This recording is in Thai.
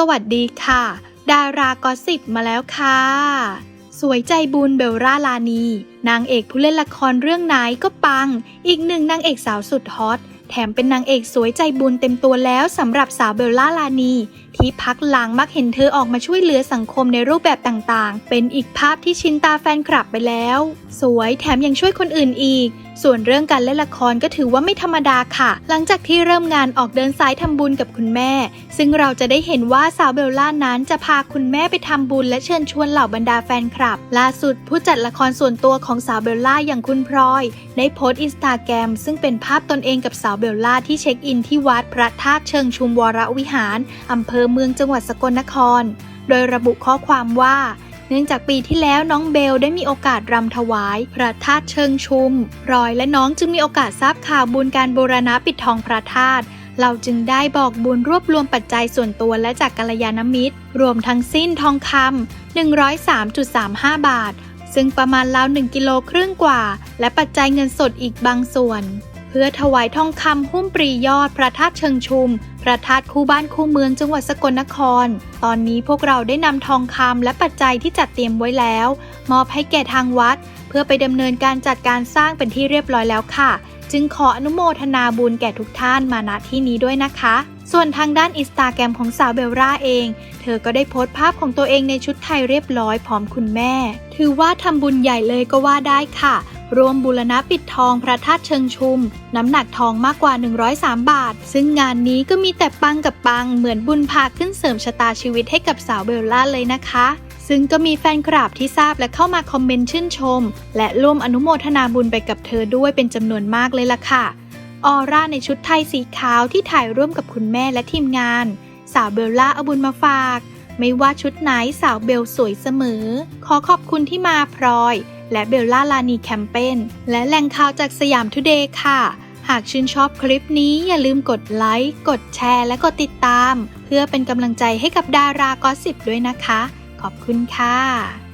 สวัสดีค่ะ ดารากอสิบมาแล้วค่ะ สวยใจบุญเบลล่าลานี นางเอกผู้เล่นละครเรื่องไหนก็ปัง อีกหนึ่งนางเอกสาวสุดฮอตแถมเป็นนางเอกสวยใจบุญเต็มตัวแล้วสำหรับสาวเบลล่าลานี ที่พักหลังมักเห็นเธอออกมาช่วยเหลือสังคมในรูปแบบต่างๆ เป็นอีกภาพที่ชินตาแฟนคลับไปแล้ว สวยแถมยังช่วยคนอื่นอีก ส่วนเรื่องการเล่นละครก็ถือว่าไม่ธรรมดาค่ะ หลังจากที่เริ่มงานออกเดินสายทำบุญกับคุณแม่ ซึ่งเราจะได้เห็นว่าสาวเบลล่านั้นจะพาคุณแม่ไปทำบุญและเชิญชวนเหล่าบรรดาแฟนคลับ ล่าสุดผู้จัดละครส่วนตัวของสาวเบลล่าอย่างคุณพลอย ได้โพสต์อินสตาแกรมซึ่งเป็นภาพตนเองกับสาวเบลล่าที่เช็คอินที่วัดพระธาตุเชิงชุมวรวิหารอำเภอเมืองจังหวัดสกลนคร โดยระบุข้อความว่า เนื่องจากปีที่แล้วน้องเบลได้มีโอกาสรำถวาย พระธาตุเชิงชุม รอยและน้องจึงมีโอกาสทราบข่าวบุญการบูรณะปิดทองพระธาตุเราจึงได้บอกบุญรวบรวมปัจจัยส่วนตัวและจากกัลยาณมิตร รวมทั้งสิ้นทองคำ103.35 บาท ซึ่งประมาณราว1กิโลครึ่งกว่า และปัจจัยเงินสดอีกบางส่วน พื่อถวายทองคำหุ้มปรียอดพระธาตุเชิงชุม พระธาตุคู่บ้านคู่เมืองจังหวัดสกลนคร ตอนนี้พวกเราได้นำทองคำและปัจจัยที่จัดเตรียมไว้แล้ว มอบให้แก่ทางวัด เพื่อไปดำเนินการจัดการสร้างเป็นที่เรียบร้อยแล้วค่ะ จึงขออนุโมทนาบุญแก่ทุกท่านมาณที่นี้ด้วยนะคะ ส่วนทางด้านอินสตาแกรมของสาวเบลล่าเอง เธอก็ได้โพสต์ภาพของตัวเองในชุดไทยเรียบร้อยพร้อมคุณแม่ ถือว่าทำบุญใหญ่เลยก็ว่าได้ค่ะ รวมบูรณะปิดทองพระธาตุเชิงชุม น้ำหนักทองมากกว่า 103 บาท ซึ่งงานนี้ก็มีแต่ปังกับปัง เหมือนบุญพาขึ้นเสริมชะตาชีวิตให้กับสาวเบลล่าเลยนะคะ ซึ่งก็มีแฟนคลับที่ทราบและเข้ามาคอมเมนต์ชื่นชม และร่วมอนุโมทนาบุญไปกับเธอด้วยเป็นจำนวนมากเลยล่ะค่ะ ออร่าในชุดไทยสีขาวที่ถ่ายร่วมกับคุณแม่และทีมงาน สาวเบลล่าเอาบุญมาฝาก ไม่ว่าชุดไหนสาวเบลสวยเสมอ ขอขอบคุณที่มาพลอย และเบลล่าลานีแคมเปญและแหล่งข่าวจากสยามทูเดย์ค่ะ หากชื่นชอบคลิปนี้อย่าลืมกดไลค์กดแชร์ และกดติดตาม เพื่อเป็นกำลังใจให้กับดารากอสสิบด้วยนะคะ ขอบคุณค่ะ